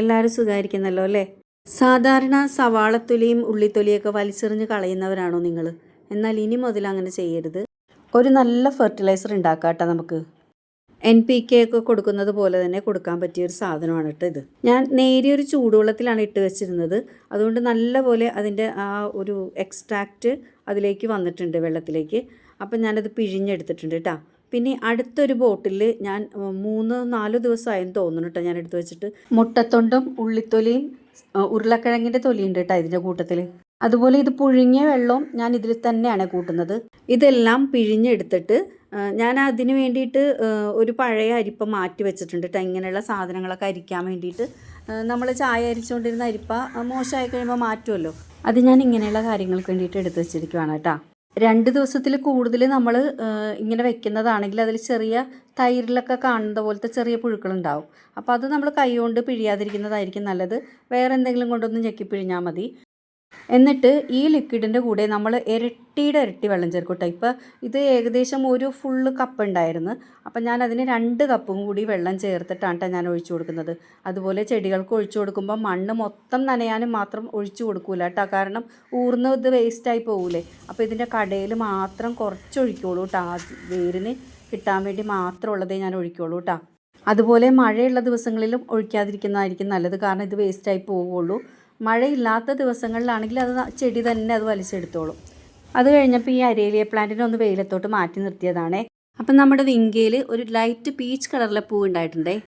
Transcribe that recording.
എല്ലാവരും സുഖമായിരിക്കുന്നല്ലോ അല്ലേ? സാധാരണ സവാളത്തൊലിയും ഉള്ളിത്തൊലിയൊക്കെ വലിച്ചെറിഞ്ഞ് കളയുന്നവരാണോ നിങ്ങൾ എന്നാൽ ഇനി മുതൽ അങ്ങനെ ചെയ്യരുത്. ഒരു നല്ല ഫെർട്ടിലൈസർ ഉണ്ടാക്കാം കേട്ടോ നമുക്ക്. എൻ പി കെ ഒക്കെ കൊടുക്കുന്നത് പോലെ തന്നെ കൊടുക്കാൻ പറ്റിയ ഒരു സാധനമാണ് കേട്ടോ ഇത്. ഞാൻ നേരിയൊരു ചൂടുവെള്ളത്തിലാണ് ഇട്ട് വെച്ചിരുന്നത്. അതുകൊണ്ട് നല്ലപോലെ അതിന്റെ ആ ഒരു എക്സ്ട്രാക്റ്റ് അതിലേക്ക് വന്നിട്ടുണ്ട് വെള്ളത്തിലേക്ക്. അപ്പം ഞാനത് പിഴിഞ്ഞെടുത്തിട്ടുണ്ട് കേട്ടോ. പിന്നെ അടുത്തൊരു ബോട്ടിൽ ഞാൻ മൂന്ന് നാല് ദിവസമായെന്ന് തോന്നുന്നു കേട്ടോ ഞാൻ എടുത്തു വെച്ചിട്ട്. മുട്ടത്തൊണ്ടും ഉള്ളിത്തൊലിയും ഉരുളക്കിഴങ്ങിന്റെ തൊലിയുണ്ട് കേട്ടോ ഇതിന്റെ കൂട്ടത്തിൽ അതുപോലെ ഇത് പുഴുങ്ങിയ വെള്ളവും ഞാൻ ഇതിൽ തന്നെയാണ് കൂട്ടുന്നത്. ഇതെല്ലാം പിഴിഞ്ഞെടുത്തിട്ട് ഞാൻ അതിന് വേണ്ടിയിട്ട് ഒരു പഴയ അരിപ്പ മാറ്റി വെച്ചിട്ടുണ്ട് കേട്ടോ ഇങ്ങനെയുള്ള സാധനങ്ങളൊക്കെ അരിക്കാൻ വേണ്ടിയിട്ട്. നമ്മൾ ചായ അരിച്ചുകൊണ്ടിരുന്ന അരിപ്പ മോശമായി കഴിയുമ്പോൾ മാറ്റുമല്ലോ അത് ഞാൻ ഇങ്ങനെയുള്ള കാര്യങ്ങൾക്ക് വേണ്ടിയിട്ട് എടുത്തു വെച്ചിരിക്കുവാണ് കേട്ടോ രണ്ട് ദിവസത്തിൽ കൂടുതൽ നമ്മൾ ഇങ്ങനെ വെക്കുന്നതാണെങ്കിൽ അതിൽ ചെറിയ തൈരിലൊക്കെ കാണുന്ന പോലത്തെ ചെറിയ പുഴുക്കളുണ്ടാവും. അപ്പോൾ അത് നമ്മൾ കൈ കൊണ്ട് പിഴിയാതിരിക്കുന്നതായിരിക്കും നല്ലത്. വേറെ എന്തെങ്കിലും കൊണ്ടൊന്ന് ഞെക്കി പിഴിഞ്ഞാൽ മതി. എന്നിട്ട് ഈ ലിക്വിഡിന്റെ കൂടെ നമ്മൾ ഇരട്ടിയുടെ ഇരട്ടി വെള്ളം ചേർക്കട്ടെ ഇപ്പോൾ ഇത് ഏകദേശം ഒരു ഫുള്ള് കപ്പ് ഉണ്ടായിരുന്നു. അപ്പം ഞാൻ അതിന് രണ്ട് കപ്പും കൂടി വെള്ളം ചേർത്തിട്ടാണ് ട്ടോ ഞാൻ ഒഴിച്ചു കൊടുക്കുന്നത്. അതുപോലെ ചെടികൾക്ക് ഒഴിച്ചു കൊടുക്കുമ്പോൾ മണ്ണ് മൊത്തം നനയാനും മാത്രം ഒഴിച്ചു കൊടുക്കൂല കേട്ടോ കാരണം ഊർന്ന് ഇത് വേസ്റ്റായി പോകൂലേ അപ്പോൾ ഇതിന്റെ കടയിൽ മാത്രം കുറച്ച് ഒഴിക്കുള്ളൂ കേട്ടോ ആ വേരിന് കിട്ടാൻ വേണ്ടി മാത്രം മാത്രമുള്ളതേ ഞാൻ ഒഴിക്കുള്ളൂ കേട്ടോ അതുപോലെ മഴയുള്ള ദിവസങ്ങളിലും ഒഴിക്കാതിരിക്കുന്നതായിരിക്കും നല്ലത്. കാരണം ഇത് വേസ്റ്റായി പോവുള്ളൂ. മഴയില്ലാത്ത ദിവസങ്ങളിലാണെങ്കിൽ അത് ചെടി തന്നെ അത് വലിച്ചെടുത്തോളും. അത് കഴിഞ്ഞപ്പോൾ ഈ അരേലിയ പ്ലാന്റിനെ ഒന്ന് വെയിലത്തോട്ട് മാറ്റി നിർത്തിയതാണേ. അപ്പം നമ്മുടെ വിങ്കയിൽ ഒരു ലൈറ്റ് പീച്ച് കളറിലെ പൂ ഉണ്ടായിട്ടുണ്ടേ.